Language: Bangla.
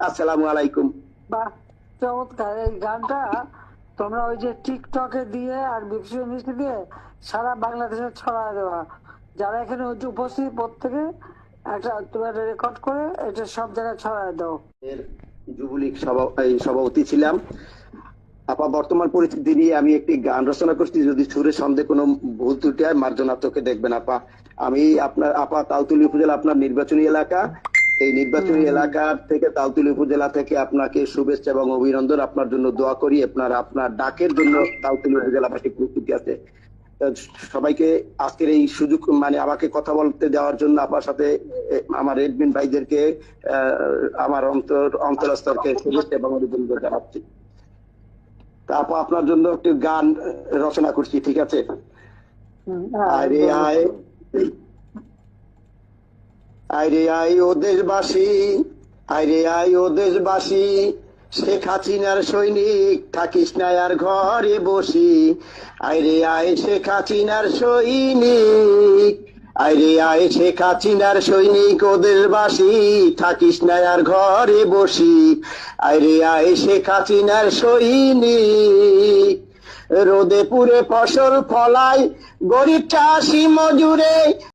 আসসালামু আলাইকুম। বাহ চমৎকার। এই গানটা তোমরা ওই যে টিকটকে দিয়ে আর বিপসি মিষ্টি দিয়ে সারা বাংলাদেশে ছড়া দেওয়া। যারা এখানে হচ্ছে উপস্থিত প্রত্যেকে একটা তোমরা রেকর্ড করে এটা সব জায়গায় ছড়ায় দাও। এর যুবলীগ সভাপতি ছিলাম। আপা বর্তমান পরিস্থিতি নিয়ে আমি একটি গান রচনা করছি। যদি সুরে সন্দেহ কোনো ভুল ত্রুটি হয় মার্জনা চোখে দেখবেন আপা। আমি আপনার আপা তালতুলি উপজেলা আপনার নির্বাচনী এলাকা। এই নির্বাচনী এলাকার থেকে তালতুলি উপজেলা থেকে আপনাকে শুভেচ্ছা এবং অভিনন্দন। আপনার জন্য দোয়া করি আপনার আপনার ডাকের জন্য তালতুলি উপজেলাবাসী প্রস্তুতি আছে। সবাইকে আজকের এই সুযোগ মানে আমাকে কথা বলতে দেওয়ার জন্য আপনার সাথে আমার এডমিন ভাইদেরকে আমার অন্তর অন্তরস্তরকে শুভেচ্ছা এবং অভিনন্দন জানাচ্ছি। তারপর আপনার জন্য একটি গান রচনা করছি ঠিক আছে? আরে আয়। আরে আই ও দেশবাসী আরে আয় ও দেশবাসী, শেখ হাসিনার সৈনিক, থাকিস না আর ঘরে বসি। আরে আয় শেখ হাসিনার সৈনিক, আইরে আয় শেখ হাসিনার সৈনিক ও দেশবাসী, থাকিস না আর ঘরে বসি। আইরে আয় শেখ হাসিনার সৈনিক, রোদে পুরে ফসল ফলাই, গরিব চাষি মজুরে